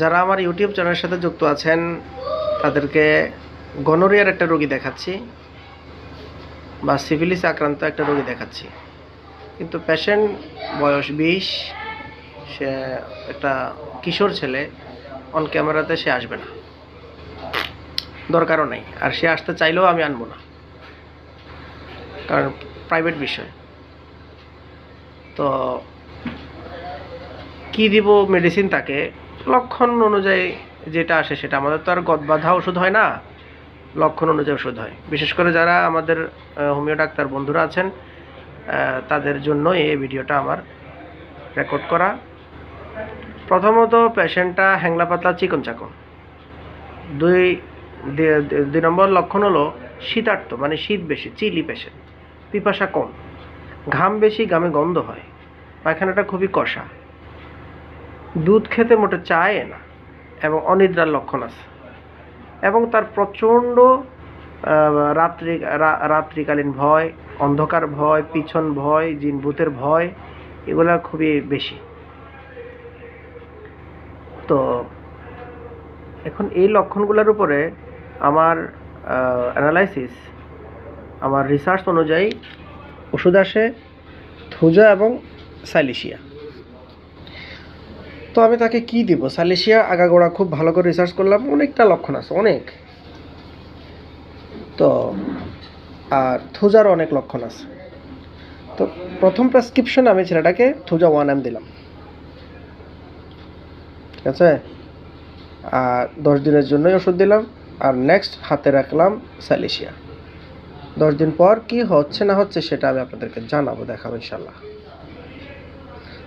যারা আমার ইউটিউব চ্যানেলের সাথে যুক্ত আছেন, তাদেরকে গনোরিয়ার একটা রোগী দেখাচ্ছি বা সিভিলিস আক্রান্ত একটা রোগী দেখাচ্ছি। কিন্তু পেশেন্ট বয়স বিশ, সে একটা কিশোর ছেলে অন ক্যামেরাতে সে আসবে না। দরকারও নেই, আর সে আসতে চাইলেও আমি আনব না। কারণ প্রাইভেট বিষয়। তো কি দিব মেডিসিন তাকে? লক্ষণ অনুযায়ী যেটা আসে সেটা। আমাদের তো আর গদ বাঁধা ওষুধ হয় না, লক্ষণ অনুযায়ী ওষুধ হয়। বিশেষ করে যারা আমাদের হোমিও ডাক্তার বন্ধুরা আছেন তাদের জন্য এই ভিডিওটা আমার রেকর্ড করা। প্রথমত পেশেন্টটা হ্যাংলা পাতলা চিকন চাকন দুই দুই নম্বর লক্ষণ হলো শীতার্থ মানে শীত বেশি, চিলি পেশেন্ট, পিপাসা কম, ঘাম বেশি, ঘামে গন্ধ হয়, পায়খানাটা খুবই কষা। দুধ খেতে মোটে চায় না, এবং অনিদ্রার লক্ষণ আছে। এবং তার প্রচণ্ড রাত্রি রাত্রিকালীন ভয়, অন্ধকার ভয়, পিছন ভয়, জিন ভূতের ভয়, এগুলা খুবই বেশি। তো, এখন এই লক্ষণগুলোর উপরে আমার অ্যানালাইসিস আমার রিসার্চ অনুযায়ী ওষুধ আসে থুজা এবং সাইলিশিয়া। তো আমি তাকে কি দিব? সাইলিশিয়া আগাগোড়া খুব ভালো করে রিসার্চ করলাম, অনেকটা লক্ষণ আছে, অনেক। তো, আর থুজার অনেক লক্ষণ আছে। তো প্রথম প্রেসক্রিপশন আমি ছেলেটাকে থুজা ওয়ান এম দিলাম। ঠিক আছে? আর দশ দিনের জন্যই ওষুধ দিলাম, আর নেক্সট হাতে রাখলাম স্যালিশিয়া দশ দিন পর কি হচ্ছে না হচ্ছে সেটা আমি আপনাদেরকে জানাব, দেখাবো ইনশাল্লাহ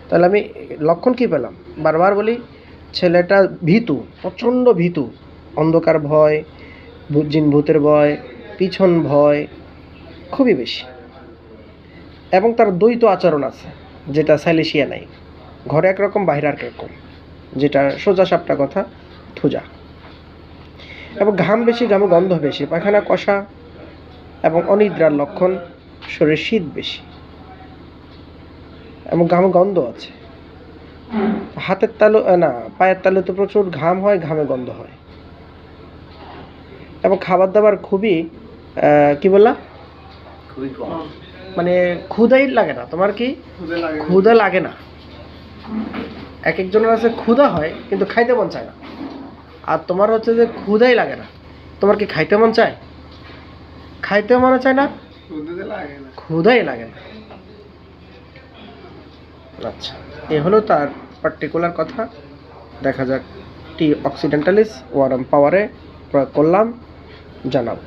তাহলে আমি লক্ষণ কি পেলাম? বারবার বলি, ছেলেটা ভীতু, প্রচণ্ড ভীতু। অন্ধকার ভয় জিন ভূতের ভয়, পিছন ভয়, খুবই বেশি। এবং তার দ্বৈত আচরণ আছে, যেটা স্যালিশিয়া নাই। ঘরে একরকম, বাইরে আর একরকম যেটা সোজা সাপটা কথা, থুজা। এবং ঘাম বেশি, ঘামে গন্ধ বেশি, পায়খানা কষা এবং অনিদ্রার লক্ষণ, শরীরে শীত বেশি। এবং ঘামে গন্ধ আছে। হাতের তালু না পায়ের তালু তো প্রচুর ঘাম হয় ঘামে গন্ধ হয়। এবং খাবার দাবার খুবই কি বললা? খুবই কম। মানে ক্ষুদাই লাগে না। তোমার কি? ক্ষুদা লাগে। না। এক একজনের আছে ক্ষুদা হয় কিন্তু খাইতে মন চায় না। আর তোমার হচ্ছে যে ক্ষুদাই লাগে না। তোমার কি খাইতে মন চায়? খাইতে মনে চায় না? ক্ষুদাই লাগে না। আচ্ছা এ হলো তার পার্টিকুলার কথা। দেখা যাক, টি অক্সিডেন্টালিস, ওয়ারম পাওয়ারে প্রয়োগ করলাম জানাব